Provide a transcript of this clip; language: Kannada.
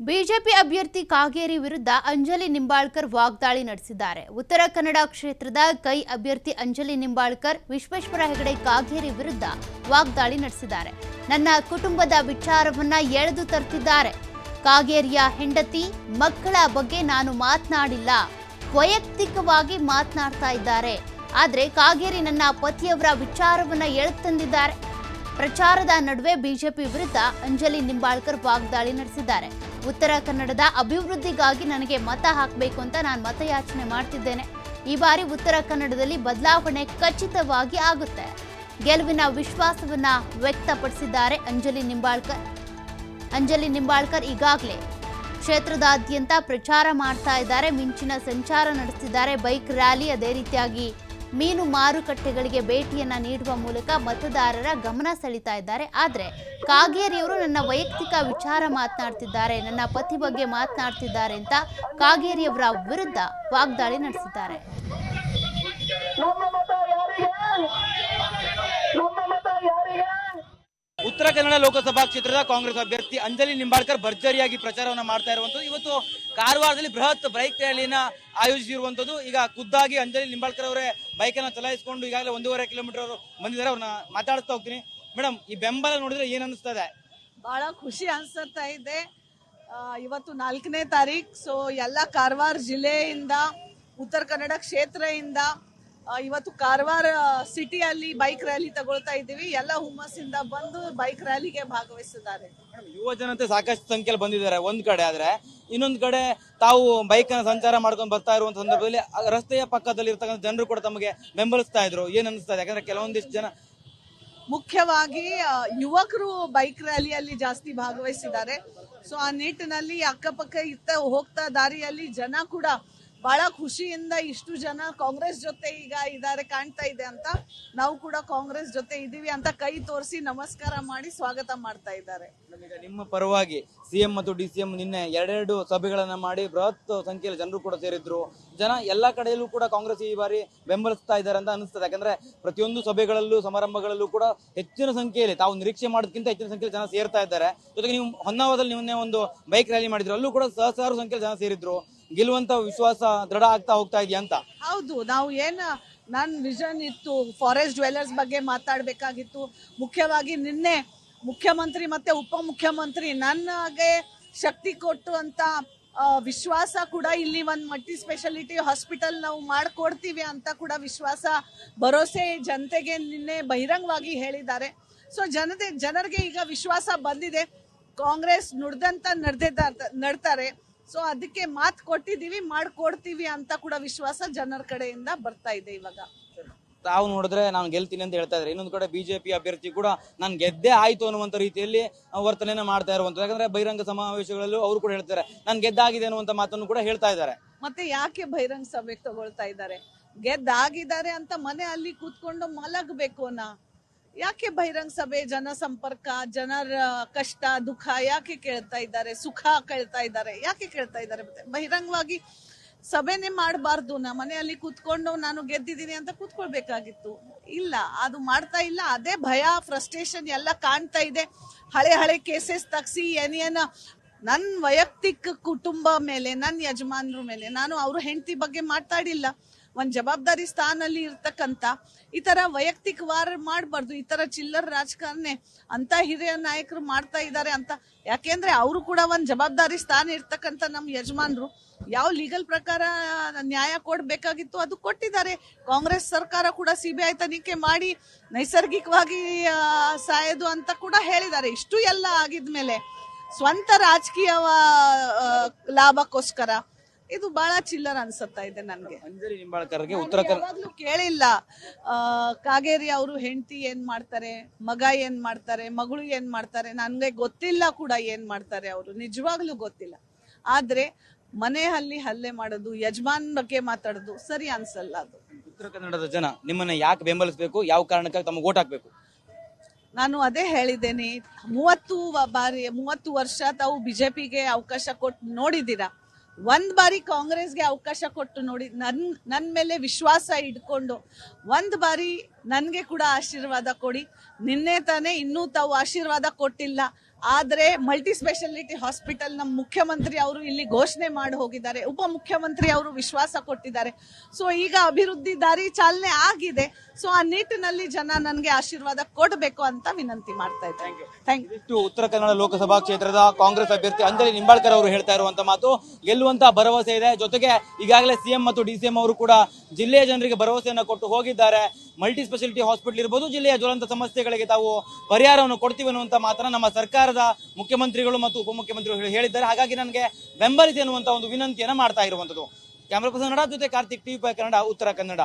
ಬಿಜೆಪಿ ಅಭ್ಯರ್ಥಿ ಕಾಗೇರಿ ವಿರುದ್ಧ ಅಂಜಲಿ ನಿಂಬಾಳ್ಕರ್ ವಾಗ್ದಾಳಿ ನಡೆಸಿದ್ದಾರೆ. ಉತ್ತರ ಕನ್ನಡ ಕ್ಷೇತ್ರದ ಕೈ ಅಭ್ಯರ್ಥಿ ಅಂಜಲಿ ನಿಂಬಾಳ್ಕರ್, ವಿಶ್ವೇಶ್ವರ ಹೆಗಡೆ ಕಾಗೇರಿ ವಿರುದ್ಧ ವಾಗ್ದಾಳಿ ನಡೆಸಿದ್ದಾರೆ. ನನ್ನ ಕುಟುಂಬದ ವಿಚಾರವನ್ನ ಎಳೆದು ತರ್ತಿದ್ದಾರೆ. ಕಾಗೇರಿಯ ಹೆಂಡತಿ, ಮಕ್ಕಳ ಬಗ್ಗೆ ನಾನು ಮಾತನಾಡಿಲ್ಲ. ವೈಯಕ್ತಿಕವಾಗಿ ಮಾತನಾಡ್ತಾ ಇದ್ದಾರೆ. ಆದರೆ ಕಾಗೇರಿ ನನ್ನ ಪತಿಯವರ ವಿಚಾರವನ್ನ ಎಳೆತಂದಿದ್ದಾರೆ ಪ್ರಚಾರದ ನಡುವೆ ಬಿಜೆಪಿ ವಿರುದ್ಧ ಅಂಜಲಿ ನಿಂಬಾಳ್ಕರ್ ವಾಗ್ದಾಳಿ ನಡೆಸಿದ್ದಾರೆ. ಉತ್ತರ ಕನ್ನಡದ ಅಭಿವೃದ್ಧಿಗಾಗಿ ನನಗೆ ಮತ ಹಾಕಬೇಕು ಅಂತ ನಾನು ಮತಯಾಚನೆ ಮಾಡ್ತಿದ್ದೇನೆ. ಈ ಬಾರಿ ಉತ್ತರ ಕನ್ನಡದಲ್ಲಿ ಬದಲಾವಣೆ ಖಚಿತವಾಗಿ ಆಗುತ್ತೆ. ಗೆಲುವಿನ ವಿಶ್ವಾಸವನ್ನ ವ್ಯಕ್ತಪಡಿಸಿದ್ದಾರೆ ಅಂಜಲಿ ನಿಂಬಾಳ್ಕರ್. ಅಂಜಲಿ ನಿಂಬಾಳ್ಕರ್ ಈಗಾಗಲೇ ಕ್ಷೇತ್ರದಾದ್ಯಂತ ಪ್ರಚಾರ ಮಾಡ್ತಾ ಇದ್ದಾರೆ. ಮಿಂಚಿನ ಸಂಚಾರ ನಡೆಸಿದ್ದಾರೆ ಬೈಕ್ ರ್ಯಾಲಿ ಅದೇ ರೀತಿಯಾಗಿ ಮೀನು ಮಾರುಕಟ್ಟೆಗಳಿಗೆ ಭೇಟಿಯನ್ನ ನೀಡುವ ಮೂಲಕ ಮತದಾರರ ಗಮನ ಸೆಳೀತಾ ಇದ್ದಾರೆ. ಆದರೆ ಕಾಗೇರಿಯವರು ನನ್ನ ವೈಯಕ್ತಿಕ ವಿಚಾರ ಮಾತನಾಡ್ತಿದ್ದಾರೆ, ನನ್ನ ಪತಿ ಬಗ್ಗೆ ಮಾತನಾಡ್ತಿದ್ದಾರೆ ಅಂತ ಕಾಗೇರಿಯವರ ವಿರುದ್ಧ ವಾಗ್ದಾಳಿ ನಡೆಸಿದ್ದಾರೆ. ನಮ್ಮ ಮತ ಯಾರಿಗೆ? ನಮ್ಮ ಮತ ಯಾರಿಗೆ? ಉತ್ತರ ಕನ್ನಡ ಲೋಕಸಭಾ ಕ್ಷೇತ್ರದ ಕಾಂಗ್ರೆಸ್ ಅಭ್ಯರ್ಥಿ ಅಂಜಲಿ ನಿಂಬಾಳ್ಕರ್ ಭರ್ಜರಿಯಾಗಿ ಪ್ರಚಾರವನ್ನು ಮಾಡ್ತಾ ಇರುವಂತದ್ದು ಇವತ್ತು ಕಾರವಾರದಲ್ಲಿ ಬೃಹತ್ ಬೈಕ್ ರ್ಯಾಲಿನ ಆಯೋಜಿಸಿರುವಂತದ್ದು ಈಗ ಖುದ್ದಾಗಿ ಅಂಜಲಿ ನಿಂಬಾಳ್ಕರ್ ಅವರೇ ಬೈಕ್ ಅನ್ನ ಚಲಾಯಿಸಿಕೊಂಡು ಈಗಾಗಲೇ ಒಂದೂವರೆ ಕಿಲೋಮೀಟರ್ ಅವರು ಬಂದಿದ್ದಾರೆ. ಅವ್ರನ್ನ ಮಾತಾಡ್ತಾ ಹೋಗ್ತೀನಿ. ಮೇಡಮ್ ಈ ಬೆಂಬಲ ನೋಡಿದ್ರೆ ಏನ್ ಅನಿಸ್ತಾ ಇದೆ ಬಹಳ ಖುಷಿ ಅನ್ಸುತ್ತಾ ಇದೆ. ಇವತ್ತು ನಾಲ್ಕನೇ ತಾರೀಕು ಸೊ ಎಲ್ಲ ಕಾರವಾರ ಜಿಲ್ಲೆಯಿಂದ, ಉತ್ತರ ಕನ್ನಡ ಕ್ಷೇತ್ರದಿಂದ ಇವತ್ತು ಕಾರವಾರ ಸಿಟಿಯಲ್ಲಿ ಬೈಕ್ ರ್ಯಾಲಿ ತಗೊಳ್ತಾ ಇದ್ದೀವಿ. ಎಲ್ಲ ಹುಮ್ಮಸ್ಸಿಂದ ಬಂದು ಬೈಕ್ ರ್ಯಾಲಿಗೆ ಭಾಗವಹಿಸಿದ್ದಾರೆ. ಯುವ ಜನತೆ ಸಾಕಷ್ಟು ಸಂಖ್ಯೆಯಲ್ಲಿ ಬಂದಿದ್ದಾರೆ ಒಂದ್ ಕಡೆ ಆದ್ರೆ. ಇನ್ನೊಂದ್ ಕಡೆ ತಾವು ಬೈಕ್ ಅನ್ನ ಸಂಚಾರ ಮಾಡ್ಕೊಂಡು ಬರ್ತಾ ಇರುವಂತ ಸಂದರ್ಭದಲ್ಲಿ ರಸ್ತೆಯ ಪಕ್ಕದಲ್ಲಿ ಇರ್ತಕ್ಕಂಥ ಜನರು ಕೂಡ ತಮಗೆ ಬೆಂಬಲಿಸ್ತಾ ಇದ್ರು. ಏನ್ ಅನಿಸ್ತಾ ಇದೆ? ಯಾಕಂದ್ರೆ ಕೆಲವೊಂದಿಷ್ಟು ಜನ ಮುಖ್ಯವಾಗಿ ಯುವಕರು ಬೈಕ್ ರ್ಯಾಲಿಯಲ್ಲಿ ಜಾಸ್ತಿ ಭಾಗವಹಿಸಿದ್ದಾರೆ. ಸೊ ಆ ನಿಟ್ಟಿನಲ್ಲಿ ಅಕ್ಕಪಕ್ಕ ಇತ್ತ ಹೋಗ್ತಾ ದಾರಿಯಲ್ಲಿ ಜನ ಕೂಡ ಬಹಳ ಖುಷಿಯಿಂದ ಇಷ್ಟು ಜನ ಕಾಂಗ್ರೆಸ್ ಜೊತೆ ಈಗ ಇದಾರೆ ಕಾಣ್ತಾ ಇದೆ ಅಂತ ನಾವು ಕೂಡ ಕಾಂಗ್ರೆಸ್ ಜೊತೆ ಇದೀವಿ ಅಂತ ಕೈ ತೋರಿಸಿ ನಮಸ್ಕಾರ ಮಾಡಿ ಸ್ವಾಗತ ಮಾಡ್ತಾ ಇದ್ದಾರೆ. ನಿಮ್ಮ ಪರವಾಗಿ ಸಿಎಂ ಮತ್ತು ಡಿ ಸಿ ನಿನ್ನೆ ಎರಡೆರಡು ಸಭೆಗಳನ್ನ ಮಾಡಿ ಬೃಹತ್ ಸಂಖ್ಯೆಯಲ್ಲಿ ಜನರು ಕೂಡ ಸೇರಿದ್ರು. ಜನ ಎಲ್ಲಾ ಕಡೆಯಲ್ಲೂ ಕೂಡ ಕಾಂಗ್ರೆಸ್ ಈ ಬಾರಿ ಬೆಂಬಲಿಸ್ತಾ ಇದ್ದಾರೆ ಅಂತ ಅನಿಸ್ತದೆ ಯಾಕಂದ್ರೆ ಪ್ರತಿಯೊಂದು ಸಭೆಗಳಲ್ಲೂ, ಸಮಾರಂಭಗಳಲ್ಲೂ ಕೂಡ ಹೆಚ್ಚಿನ ಸಂಖ್ಯೆಯಲ್ಲಿ ತಾವು ನಿರೀಕ್ಷೆ ಮಾಡೋದಕ್ಕಿಂತ ಹೆಚ್ಚಿನ ಸಂಖ್ಯೆಯಲ್ಲಿ ಜನ ಸೇರ್ತಾ ಇದ್ದಾರೆ. ಜೊತೆಗೆ ನೀವು ಹೊನ್ನಾವರದಲ್ಲಿ ನಿನ್ನೆ ಒಂದು ಬೈಕ್ ರ್ಯಾಲಿ ಮಾಡಿದ್ರು. ಅಲ್ಲೂ ಕೂಡ ಸಹಸ್ರಾರು ಸಂಖ್ಯೆಯಲ್ಲಿ ಜನ ಸೇರಿದ್ರು. ಗೆಲ್ಲುವಂತ ವಿಶ್ವಾಸ ದೃಢ ಆಗ್ತಾ ಹೋಗ್ತಾ ಇದೆಯಾ ಅಂತ? ಹೌದು, ನಾವು ಏನ್ ನನ್ನ ವಿಷನ್ ಇತ್ತು ಫಾರೆಸ್ಟ್ ಜ್ಯುವೆಲರ್ಸ್ ಬಗ್ಗೆ ಮಾತಾಡಬೇಕಾಗಿತ್ತು. ಮುಖ್ಯವಾಗಿ ನಿನ್ನೆ ಮುಖ್ಯಮಂತ್ರಿ ಮತ್ತೆ ಉಪಮುಖ್ಯಮಂತ್ರಿ ನನಗೆ ಶಕ್ತಿ ಕೊಟ್ಟು ಅಂತ ವಿಶ್ವಾಸ ಕೂಡ ಇಲ್ಲಿ ಒಂದು ಮಲ್ಟಿ ಸ್ಪೆಷಾಲಿಟಿ ಹಾಸ್ಪಿಟಲ್ ನಾವು ಮಾಡ್ಕೊಡ್ತೀವಿ ಅಂತ ಕೂಡ ವಿಶ್ವಾಸ ಭರೋಸೆ ಜನತೆಗೆ ನಿನ್ನೆ ಬಹಿರಂಗವಾಗಿ ಹೇಳಿದ್ದಾರೆ. ಸೊ ಜನತೆ, ಜನರಿಗೆ ಈಗ ವಿಶ್ವಾಸ ಬಂದಿದೆ. ಕಾಂಗ್ರೆಸ್ ನುಡ್ದಂತ ನಡೆದ ನಡ್ತಾರೆ. ಸೊ ಅದಕ್ಕೆ ಮಾತು ಕೊಟ್ಟಿದೀವಿ ಮಾಡ್ಕೊಡ್ತೀವಿ ಅಂತ ಕೂಡ ವಿಶ್ವಾಸ ಜನರ ಕಡೆಯಿಂದ ಬರ್ತಾ ಇದೆ ಇವಾಗ. ತಾವು ನೋಡಿದ್ರೆ ನಾನು ಗೆಲ್ತೀನಿ ಅಂತ ಹೇಳ್ತಾ ಇದ್ದಾರೆ. ಇನ್ನೊಂದು ಕಡೆ ಬಿಜೆಪಿ ಅಭ್ಯರ್ಥಿ ಕೂಡ ನಾನು ಗೆದ್ದೇ ಆಯ್ತು ಅನ್ನುವಂತ ರೀತಿಯಲ್ಲಿ ವರ್ತನೆಯನ್ನ ಮಾಡ್ತಾ ಇರುವಂತ ಯಾಕಂದ್ರೆ ಬಹಿರಂಗ ಸಮಾವೇಶಗಳಲ್ಲೂ ಅವರು ಕೂಡ ಹೇಳ್ತಾರೆ ನಾನು ಗೆದ್ದಾಗಿದೆ ಅನ್ನುವಂತ ಮಾತನ್ನು ಕೂಡ ಹೇಳ್ತಾ ಇದ್ದಾರೆ. ಮತ್ತೆ ಯಾಕೆ ಬಹಿರಂಗ ಸಭೆ ತಗೊಳ್ತಾ ಇದ್ದಾರೆ? ಗೆದ್ದಾಗಿದ್ದಾರೆ ಅಂತ ಮನೆ ಅಲ್ಲಿ ಕೂತ್ಕೊಂಡು ಮಲಗಬೇಕು ನಾ ಯಾಕೆ ಬಹಿರಂಗ ಸಭೆ ಜನ ಸಂಪರ್ಕ ಜನರ ಕಷ್ಟ, ದುಃಖ ಯಾಕೆ ಕೇಳ್ತಾ ಇದ್ದಾರೆ, ಸುಖ ಕೇಳ್ತಾ ಇದ್ದಾರೆ, ಯಾಕೆ ಕೇಳ್ತಾ ಇದ್ದಾರೆ? ಮತ್ತೆ ಬಹಿರಂಗವಾಗಿ ಸಭೆನೆ ಮಾಡಬಾರ್ದು. ನಾ ಮನೆಯಲ್ಲಿ ಕೂತ್ಕೊಂಡು ನಾನು ಗೆದ್ದಿದ್ದೀನಿ ಅಂತ ಕೂತ್ಕೊಳ್ಬೇಕಾಗಿತ್ತು. ಇಲ್ಲ, ಅದು ಮಾಡ್ತಾ ಇಲ್ಲ. ಅದೇ ಭಯ ಫ್ರಸ್ಟ್ರೇಷನ್ ಎಲ್ಲ ಕಾಣ್ತಾ ಇದೆ. ಹಳೆ ಹಳೆ ಕೇಸಸ್ ತಗ್ಸಿ, ಏನೇನ ನನ್ನ ವೈಯಕ್ತಿಕ ಕುಟುಂಬ ಮೇಲೆ ನನ್ನ ಯಜಮಾನ್ರ ಮೇಲೆ, ನಾನು ಅವ್ರ ಹೆಂಡತಿ ಬಗ್ಗೆ ಮಾತಾಡಿಲ್ಲ. ಒಂದ್ ಜವಾಬ್ದಾರಿ ಸ್ಥಾನಲ್ಲಿ ಇರ್ತಕ್ಕಂಥ ಈ ತರ ವೈಯಕ್ತಿಕವಾರ ಮಾಡಬಾರ್ದು, ಈ ಥರ ಚಿಲ್ಲರ್ ರಾಜಕಾರಣ ಅಂತ ಹಿರಿಯ ನಾಯಕರು ಮಾಡ್ತಾ ಇದ್ದಾರೆ ಅಂತ. ಯಾಕೆಂದ್ರೆ ಅವರು ಕೂಡ ಒಂದು ಜವಾಬ್ದಾರಿ ಸ್ಥಾನ ಇರ್ತಕ್ಕಂಥ ನಮ್ಮ ಯಜಮಾನರು. ಯಾವ ಲೀಗಲ್ ಪ್ರಕಾರ ನ್ಯಾಯ ಕೊಡಬೇಕಾಗಿತ್ತು ಅದು ಕೊಟ್ಟಿದ್ದಾರೆ. ಕಾಂಗ್ರೆಸ್ ಸರ್ಕಾರ ಕೂಡ ಸಿಬಿಐ ತನಿಖೆ ಮಾಡಿ ನೈಸರ್ಗಿಕವಾಗಿ ಸಾಯೋದು ಅಂತ ಕೂಡ ಹೇಳಿದ್ದಾರೆ. ಇಷ್ಟು ಎಲ್ಲ ಆಗಿದ್ಮೇಲೆ ಸ್ವಂತ ರಾಜಕೀಯ ಲಾಭಕ್ಕೋಸ್ಕರ ಇದು ಬಹಳ ಚಿಲ್ಲರ್ ಅನ್ಸುತ್ತಾ ಇದೆ ನನ್ಗೆ. ಅಂಜಲಿ ನಿಂಬಾಳ್ಕರ್ಗೆ ಉತ್ತರ ಕನ್ನಡ ಯಾವಾಗ್ಲೂ ಕೇಳಿಲ್ಲ. ಆ, ಕಾಗೇರಿ ಅವರು ಹೆಂಡತಿ ಏನ್ ಮಾಡ್ತಾರೆ ಮಗ ಏನ್ ಮಾಡ್ತಾರೆ ಮಗಳು ಏನ್ ಮಾಡ್ತಾರೆ ನನ್ಗೆ ಗೊತ್ತಿಲ್ಲ ಕೂಡ ಏನ್ ಮಾಡ್ತಾರೆ ಅವರು ನಿಜವಾಗ್ಲೂ ಗೊತ್ತಿಲ್ಲ. ಆದ್ರೆ ಮನೆಯಲ್ಲಿ ಹಲ್ಲೆ ಮಾಡೋದು ಯಜಮಾನ್ ಬಗ್ಗೆ ಮಾತಾಡೋದು ಸರಿ ಅನ್ಸಲ್ಲ ಅದು. ಉತ್ತರ ಕನ್ನಡದ ಜನ ನಿಮ್ಮನ್ನ ಯಾಕೆ ಬೆಂಬಲಿಸಬೇಕು ಯಾವ ಕಾರಣಕ್ಕಾಗಿ ತಮಗೆ ಓಟ್ ಹಾಕ್ಬೇಕು? ನಾನು ಅದೇ ಹೇಳಿದ್ದೇನೆ ಮೂವತ್ತು ವ- ಬಾರಿ ಮೂವತ್ತು ವರ್ಷ ತಾವು ಬಿಜೆಪಿಗೆ ಅವಕಾಶ ಕೊಟ್ಟು ನೋಡಿದ್ದೀರಾ? ಒಂದ್ ಬಾರಿ ಕಾಂಗ್ರೆಸ್ಗೆ ಅವಕಾಶ ಕೊಟ್ಟು ನೋಡಿ, ನನ್ ನನ್ ಮೇಲೆ ವಿಶ್ವಾಸ ಇಟ್ಕೊಂಡು ಒಂದ್ ಬಾರಿ ನನ್ಗೆ ಕೂಡ ಆಶೀರ್ವಾದ ಕೊಡಿ. ನಿನ್ನೆ ತಾನೇ ಇನ್ನೂ ತಾವು ಆಶೀರ್ವಾದ ಕೊಟ್ಟಿಲ್ಲ. ಆದ್ರೆ ಮಲ್ಟಿ ಸ್ಪೆಷಾಲಿಟಿ ಹಾಸ್ಪಿಟಲ್ ನಮ್ಮ ಮುಖ್ಯಮಂತ್ರಿ ಅವರು ಇಲ್ಲಿ ಘೋಷಣೆ ಮಾಡಿ ಹೋಗಿದ್ದಾರೆ ಉಪಮುಖ್ಯಮಂತ್ರಿ ಅವರು ವಿಶ್ವಾಸ ಕೊಟ್ಟಿದ್ದಾರೆ. ಸೊ ಈಗ ಅಭಿವೃದ್ಧಿ ದಾರಿ ಚಾಲನೆ ಆಗಿದೆ. ಸೊ ಆ ನಿಟ್ಟಿನಲ್ಲಿ ಜನ ನನಗೆ ಆಶೀರ್ವಾದ ಕೊಡಬೇಕು ಅಂತ ವಿನಂತಿ ಮಾಡ್ತಾ ಇದ್ದೇನೆ. ಥ್ಯಾಂಕ್ ಯು ಇಷ್ಟು ಉತ್ತರ ಕನ್ನಡ ಲೋಕಸಭಾ ಕ್ಷೇತ್ರದ ಕಾಂಗ್ರೆಸ್ ಅಭ್ಯರ್ಥಿ ಅಂಜಲಿ ನಿಂಬಾಳ್ಕರ್ ಅವರು ಹೇಳ್ತಾ ಇರುವಂತ ಮಾತು ಗೆಲ್ಲುವಂತ ಭರವಸೆ ಇದೆ. ಜೊತೆಗೆ ಈಗಾಗಲೇ ಸಿಎಂ ಮತ್ತು ಡಿ ಸಿಎಂ ಅವರು ಕೂಡ ಜಿಲ್ಲೆಯ ಜನರಿಗೆ ಭರವಸೆಯನ್ನು ಕೊಟ್ಟು ಹೋಗಿದ್ದಾರೆ. ಮಲ್ಟಿ ಸ್ಪೆಷಾಲಿಟಿ ಹಾಸ್ಪಿಟಲ್ ಇರ್ಬೋದು ಜಿಲ್ಲೆಯ ಜ್ವಲಂತ ಸಮಸ್ಯೆಗಳಿಗೆ ತಾವು ಪರಿಹಾರವನ್ನು ಕೊಡ್ತೀವಿ ಅನ್ನುವಂತ ಮಾತನ್ನ ನಮ್ಮ ಸರ್ಕಾರದ ಮುಖ್ಯಮಂತ್ರಿಗಳು ಮತ್ತು ಉಪಮುಖ್ಯಮಂತ್ರಿಗಳು ಹೇಳಿದ್ದಾರೆ. ಹಾಗಾಗಿ ನನಗೆ ಬೆಂಬಲಿಸಿ ಅನ್ನುವಂತಹ ಒಂದು ವಿನಂತಿಯನ್ನ ಮಾಡ್ತಾ ಇರುವಂತದ್ದು. ಕ್ಯಾಮರಾ ಪರ್ಸನ್ ಜೊತೆ ಕಾರ್ತಿಕ್ ಟಿವಿ ಕನ್ನಡ, ಉತ್ತರ ಕನ್ನಡ.